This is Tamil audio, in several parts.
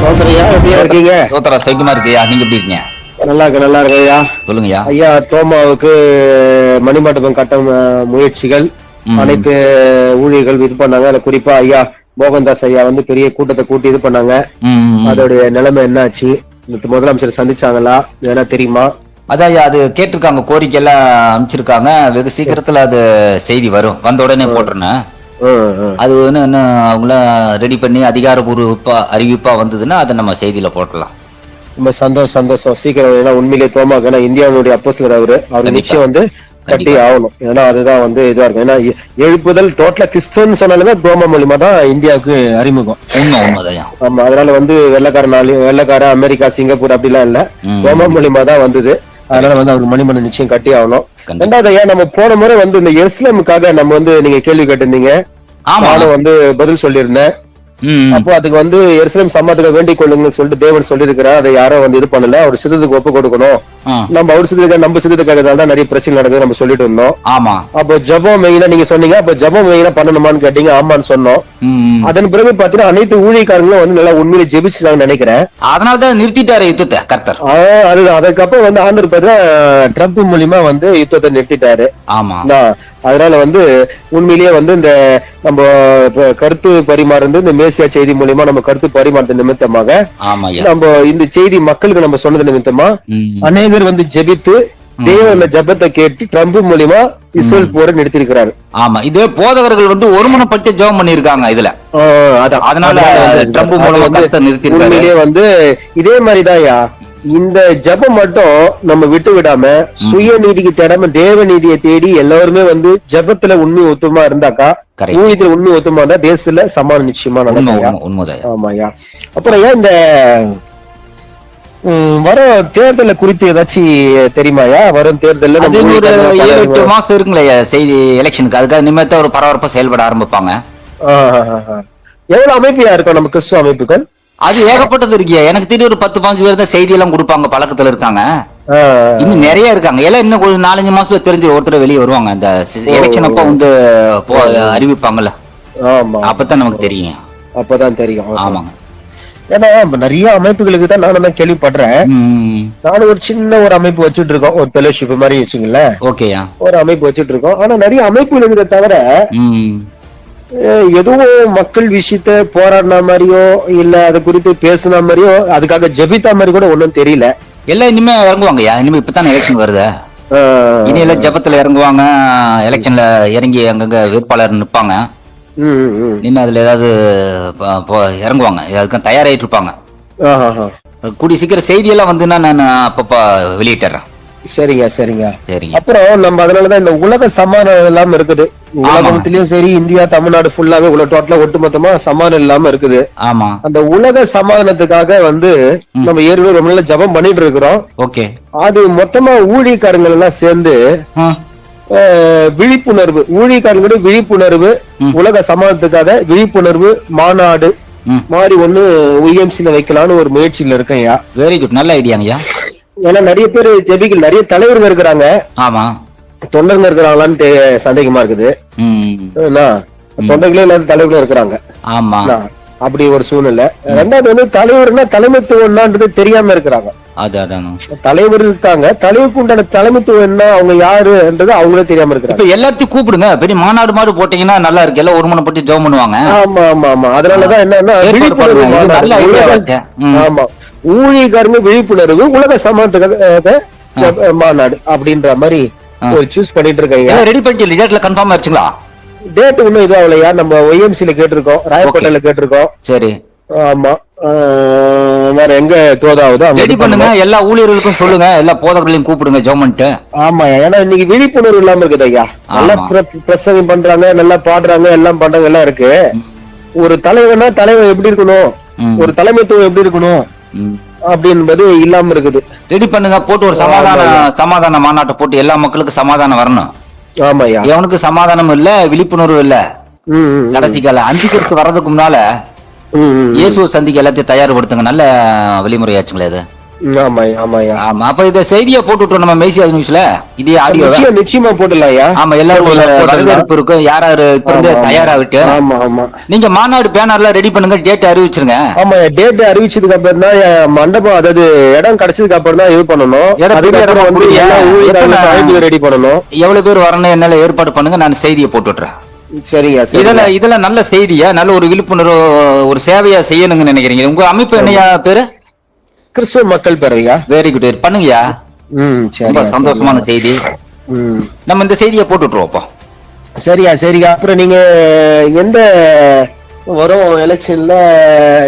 சோதரையா எப்படியா இருக்கீங்க? சோத்தரா சௌக்கியமா இருக்கியா? நீங்க எப்படி இருக்கீங்க? நல்லா இருக்கு நல்லா இருக்கு ஐயா. சொல்லுங்கய்யா. ஐயா தோமாவுக்கு மணிமண்டபம் கட்டும் முயற்சிகள். அனைத்து ஊழியர்கள் இது பண்ணாங்க. அதுல குறிப்பா ஐயா மோகன்தாஸ் ஐயா வந்து பெரிய கூட்டத்தை கூட்டி இது பண்ணாங்க. அதோடைய நிலைமை என்னாச்சு? முதலமைச்சர் சந்திச்சாங்களா? எதனா தெரியுமா? அதான் அது கேட்டிருக்காங்க கோரிக்கை எல்லாம் அனுப்பிச்சிருக்காங்க. வெகு சீக்கிரத்துல அது செய்தி வரும். வந்த உடனே போட்டுருனேன். அது வந்து இன்னும் அவங்கள ரெடி பண்ணி அதிகாரப்பூர்வப்பா அறிவிப்பா வந்ததுன்னா அதை நம்ம செய்தியில போட்டலாம் ரொம்ப சந்தோஷம் சந்தோஷம். சீக்கிரம் ஏன்னா உண்மையிலேயே தோமாக்கு ஏன்னா இந்தியாவுடைய அப்போசிலர் அவரு அவர். நிச்சயம் வந்து கட்டி. ஆகணும். ஏன்னா அதுதான் வந்து இதுவா இருக்கும். ஏன்னா எழுப்புதல் டோட்டலா கிறிஸ்தவன் சொன்னாலுமே தோமா மூலியமா தான் இந்தியாவுக்கு அறிமுகம். ஆமா அதனால வந்து வெள்ளக்கார நாள் வெள்ளக்கார அமெரிக்கா சிங்கப்பூர் அப்படிலாம் இல்ல. தோமா மூலியமா தான் வந்தது. அதனால வந்து அவருக்கு மணிமணி நிச்சயம் கட்டி ஆகணும். ரெண்டாவது ஐயா நம்ம போன முறை வந்து இந்த எஸ்லாமுக்காக நம்ம வந்து நீங்க கேள்வி கேட்டிருந்தீங்க. ஆமா. நானும் வந்து பதில் சொல்லியிருந்தேன். அப்போ அதுக்கு வந்து எருசலேம் சம்மத்துக்கு வேண்டிக் கொள்ளுங்கன்னு சொல்லிட்டு தேவன் சொல்லியிருக்கிறார். அதை யாரும் வந்து இது பண்ணல. அவர் சித்தத்துக்கு ஒப்பு கொடுக்கணும். நம்ம அவர் சித்தத்துக்கு நம்ம சித்தத்துக்காக தான் நிறைய பிரச்சனை நடக்குது நம்ம சொல்லிட்டு இருந்தோம். ஆமா. அப்போ ஜபம் மெயினா நீங்க சொன்னீங்க. அப்போ ஜபம் மெயினா பண்ணணுமான்னு கேட்டீங்க. ஆமான்னு சொன்னோம். அதன் பிறகு பாத்தீங்கன்னா அனைத்து ஊழியக்காரங்களும் வந்து நல்லா உண்மையிலே ஜெபிச்சுட்டாங்கன்னு நினைக்கிறேன். அதனாலதான் நிறுத்திட்டாரு யுத்தத்தை கர்த்தர். அதுதான். அதுக்கப்புறம் வந்து ஆண்டர் பாத்தீங்கன்னா ட்ரம்ப் மூலியமா வந்து யுத்தத்தை நிறுத்திட்டாரு. ஆமா. அதனால வந்து உண்மையிலேயே வந்து இந்த நம்ம கருத்து பரிமாறுறது இந்த மேசியா செய்தி மூலியமா நம்ம கருத்து பரிமாறுறது நிமித்தமாக நம்ம இந்த செய்தி மக்களுக்கு நம்ம சொன்னது நிமித்தமா. அநேகர் வந்து ஜெபித்து தேவன் ஜெபத்தை கேட்டு ட்ரம்ப் மூலியமா இஸ்ரேல் போரை நிறுத்திருக்கிறாரு ஆமா இது போதகர்கள் வந்து ஒருமனப்பட்டு ஜெபம் பண்ணிருக்காங்க இதுல. அதனால ட்ரம்ப் மூலமா நிறுத்திருக்காரு. உண்மையிலேயே வந்து இதே மாதிரிதான்யா இந்த ஜெபம் மட்டும் நம்ம விட்டு விடாம சுயநீதிக்கு தேடாம தேவ நீதியை தேடி எல்லாருமே வந்து ஜெபத்துல உண்மை ஒத்துமா இருந்தாக்கா. ஊழியத்துல உண்மை ஒத்துமா இருந்தா தேசத்துல சமாதானம் நிச்சயமா நடக்கும். ஆமாய்யா அப்புறம் ஏன் இந்த ம், வர தேர்தலை குறித்து ஏதாச்சும் தெரியுமாயா வரும் ஊழியக்காரங்க ஏழு எட்டு மாசம் இருக்குங்களே செய்தி எலெக்ஷனுக்கு அதுக்காக நிமித்த ஒரு பரபரப்பா செயல்பட ஆரம்பிப்பாங்க. எவ்வளவு அமைப்பியா இருக்கும் நம்ம கிறிஸ்துவ அமைப்புகள் அது ஏகப்பட்டது இருக்கியா. எனக்கு தெரியும் ஒரு பத்து பாஞ்சு பேர் தான் செய்தி எல்லாம் கொடுப்பாங்க பழக்கத்துல இருக்காங்க. இன்னும் நிறைய இருக்காங்க. எல்லாம் இன்னும் ஒரு நாலஞ்சு மாசத்துல தெரிஞ்சு ஒருத்தர் வெளியே வருவாங்க. அந்த எலெக்ஷன் அப்ப வந்து அறிவிப்பாங்கல்ல. அப்பதான் நமக்கு தெரியும். அப்பதான் தெரியும். ஆமாங்க. ஏன்னா நிறைய அமைப்புகளுக்கு தான் நானும் தான் கேள்விப்படுறேன். நானும் ஒரு சின்ன ஒரு அமைப்பு வச்சுட்டு இருக்கோம். ஒரு ஃபெலோஷிப் மாதிரி வச்சுங்களேன் ஓகேயா. ஒரு அமைப்பு வச்சுட்டு இருக்கோம். ஆனா நிறைய அமைப்புகள் இருக்கிறத தவிர எதுவும் மக்கள் விஷயத்த போராடின மாதிரியோ இல்ல அது குறித்து பேசுன மாதிரியோ அதுக்காக ஜெபித்த மாதிரி கூட ஒண்ணும் தெரியல. எல்லாம் இனிமே இறங்குவாங்கய்யா? இனிமே இப்பதான் எலெக்ஷன் வருது. இனி எல்லாம் ஜபத்துல இறங்குவாங்க எலெக்ஷன்ல இறங்கி அங்கங்க வேட்பாளர் நிப்பாங்க. இன்னும் அதுல ஏதாவது இறங்குவாங்க. அதுக்கு தயாராயிட்டு இருப்பாங்க. கூடிய சீக்கிரம் செய்தியெல்லாம் வந்துன்னா நான் அப்பப்ப வெளியிட்டுறேன். சரிங்க சரிங்க. சரிங்க. அப்புறம் நம்ம அதனாலதான் இந்த உலக சமாதானம் இல்லாம இருக்குது. உலகத்திலயும் சரி இந்தியா தமிழ்நாடு ஃபுல்லாவே உலக டோட்டலா ஒட்டுமொத்தமா சமாதானம் இல்லாம இருக்குது. ஆமா. அந்த உலக சமாதானத்துக்காக வந்து நம்ம ஏற்கனவே ரொம்ப நாளா ஜெபம் பண்ணிட்டு இருக்கிறோம். ஓகே. அது மொத்தமா ஊழியக்காரங்கள் எல்லாம் சேர்ந்து விழிப்புணர்வு ஊழியக்காரங்களோட விழிப்புணர்வு உலக சமாதானத்துக்காக விழிப்புணர்வு மாநாடு. மாதிரி ஒண்ணு உஎம்சில வைக்கலாம்னு ஒரு முயற்சியில இருக்கேன்யா வெரி குட் நல்ல ஐடியாங்கய்யா ஏன்னா நிறைய பேர் ஜெபிகள் நிறைய தலைவர்கள் இருக்கிறாங்க. ஆமா. தொண்டர்கள் இருக்கிறாங்களான்னு சந்தேகமா இருக்குது? தொண்டர்களே இல்லாத தலைவர்களும் இருக்கிறாங்க. ஆமா? அப்படி ஒரு சூழ்நிலை. ரெண்டாவது வந்து தலைவர்னா தலைமைத்துவம்னான்றது தெரியாம இருக்கிறாங்க. தலைவர் இருக்காங்க. தலைவருக்கு உண்டான தலைமைத்துவம் என்ன அவங்க யாருன்றது அவங்களே தெரியாம இருக்கிறாங்க. இப்ப எல்லாத்தையும் கூப்பிடுங்க. பெரிய மாநாடு மாதிரி போட்டீங்கன்னா நல்லா இருக்கு. எல்லாம் ஒரு மணி போட்டு ஜெபம் பண்ணுவாங்க. ஆமா ஆமா ஆமா. அதனாலதான் என்னன்னா. ஆமா. ஊழியக்காரங்க விழிப்புணர்வு உலக ஜப- மாநாடு அப்படின்ற மாதிரி ஒரு சூஸ் பண்ணிட்டு எல்லாம் ரெடி பண்ணிட்டு ரிசல்ட்ல கன்ஃபார்ம் ஆயிடுச்சுங்களா டேட் இன்னும் இது ஆகலையா நம்ம ஒய்எம்சில கேட்டிருக்கோம் ராயப்பேட்டையில கேட்டிருக்கோம். சரி. ஆமா. வேற எங்க தோதாவுதோ ரெடி பண்ணுங்க. எல்லா ஊழியர்களுக்கும் சொல்லுங்க எல்லா போதகர்களையும் கூப்பிடுங்க ஜெர்மன்ட்டு ஆமா ஏன்னா இன்னைக்கு விழிப்புணர்வு இல்லாம இருக்குது ஐயா. நல்லா பிரசங்கம் பண்றாங்க நல்லா பாடுறாங்க எல்லாம் பண்றாங்க எல்லாம் இருக்கு ஒரு தலைவனா தலைவன் எப்படி இருக்கணும். ஒரு தலைமைத்துவம் எப்படி இருக்கணும்? அப்படின்பது இல்லாம இருக்குது. ரெடி பண்ணுங்க போட்டு ஒரு சமாதான சமாதான மாநாட்டை போட்டு எல்லா மக்களுக்கும் சமாதானம் வரணும். ஆமாய்யா. எவனுக்கு சமாதானம் இல்ல விழிப்புணர்வு இல்ல கடைசி கால அஞ்சு கிறிஸ்து வர்றதுக்கு முன்னால. இயேசுவை சந்திக்க எல்லாத்தையும் தயார்படுத்துங்க. நல்ல வழிமுறையாச்சுங்களே அது ஆமா அப்ப இத செய்தியை போட்டுட்டோம் நம்ம மெய்சியா நியூஸ்ல இதே ஆடியோ நிச்சயம் போட்டுடலாம்யா ஆமா எல்லாரும். வரவேற்பு இருக்கும். யார் இப்ப இருந்து ஆமா, ஆமா. தயாராகிட்டு. ஆமா ஆமா. நீங்க மாநாடு பேனர்லாம் ரெடி பண்ணுங்க டேட் அறிவிச்சிருங்க. ஆமா டேட் அறிவிச்சதுக்கு அப்புறம் தான் மண்டபம் அதாவது இடம் கிடைச்சதுக்கு அப்புறம் தான் இது பண்ணணும். இடம் வந்து. எல்லா ரெடி பண்ணணும். எவ்வளவு பேர் வரணும் என்னால ஏற்பாடு பண்ணுங்க நான் செய்தியை போட்டு விட்டுறேன் சரிங்க. இதுல இதுல நல்ல செய்தியா? நல்ல ஒரு விழிப்புணர்வு ஒரு சேவையா செய்யணும்னு நினைக்கிறீங்க. உங்க அமைப்பு என்னையா பேரு? கிறிஸ்துவ மக்கள் பேரவையா? Very good பண்ணுங்கய்யா. ம் ரொம்ப சரி சந்தோஷமான செய்தி. ம். நம்ம இந்த செய்தியை போட்டு விட்டுருவோம் அப்போ. சரியா சரியா. அப்புறம் நீங்க எந்த வரும் எலெக்ஷன்ல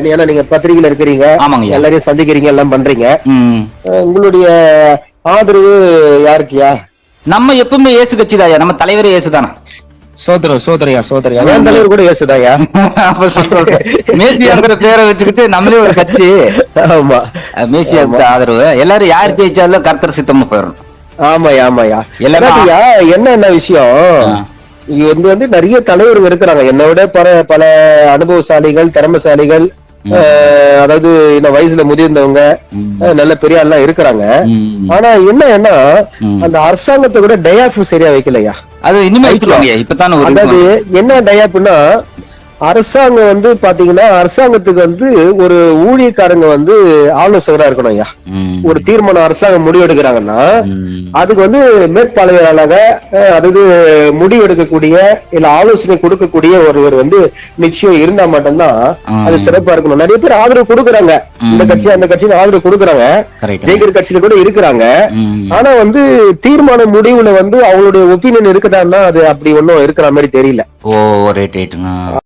ஏன்னா நீங்க பத்திரிகையில இருக்கிறீங்க? ஆமாங்கய்யா. எல்லாரையும் சந்திக்கிறீங்க எல்லாம் பண்றீங்க. ம். அஹ் உங்களுடைய ஆதரவு யாருக்குயா நம்ம எப்பவுமே இயேசு கட்சி நம்ம தலைவரே இயேசு தானே சோதரம் சோதரையா சோதரையா? என் தலைவர் கூட சொல்றேன். மேசியாங்கிற பேரை வச்சுக்கிட்டு நம்மளே ஒரு கட்சி. ஆமா. மேசியாவுக்கு ஆதரவு. எல்லாரும் யார் ஜெயிச்சாலும் கர்த்தர் சித்தமா போயிடணும். ஆமாயா ஆமாயா எல்லாமே- என்ன என்ன விஷயம். இது வந்து நிறைய தலைவர்கள் இருக்கிறாங்க. என்னை விட பல பல அனுபவசாலிகள் திறமசாலிகள் அதாவது இந்த வயசுல முதிர்ந்தவங்க நல்ல பெரிய ஆள்லாம் இருக்கிறாங்க. ஆனா என்னன்னா ம். அந்த அரசாங்கத்தை கூட டயாஃப் சரியா வைக்கலையா? அது இனிமே வச்சுருவாங்க அதாவது என்ன டயாப்னா அரசாங்கம் வந்து பாத்தீங்கன்னா அரசாங்கத்துக்கு வந்து ஒரு ஊழியக்காரங்க வந்து ஆலோசகரா இருக்கணும் ஐயா. ஒரு தீர்மானம் அரசாங்கம் முடிவெடுக்கிறாங்கன்னா. அதுக்கு வந்து மேற்பார்வையாளராக அதாவது முடிவெடுக்கக்கூடிய இல்ல ஆலோசனை கொடுக்கக்கூடிய ஒருவர் வந்து நிச்சயம் இருந்தா மட்டும்தான். அது சிறப்பா இருக்கணும் நிறைய பேர் ஆதரவு கொடுக்குறாங்க இந்த. கட்சி அந்த கட்சின்னு ஆதரவு கொடுக்குறாங்க. ஜெயிக்கிற கட்சியில கூட இருக்கிறாங்க. ஆனா வந்து தீர்மான முடிவுல வந்து அவங்களுடைய ஒப்பீனியன் இருக்குதான்னா அது அப்படி ஒண்ணும் இருக்கிற மாதிரி தெரியல ஓ ரைட்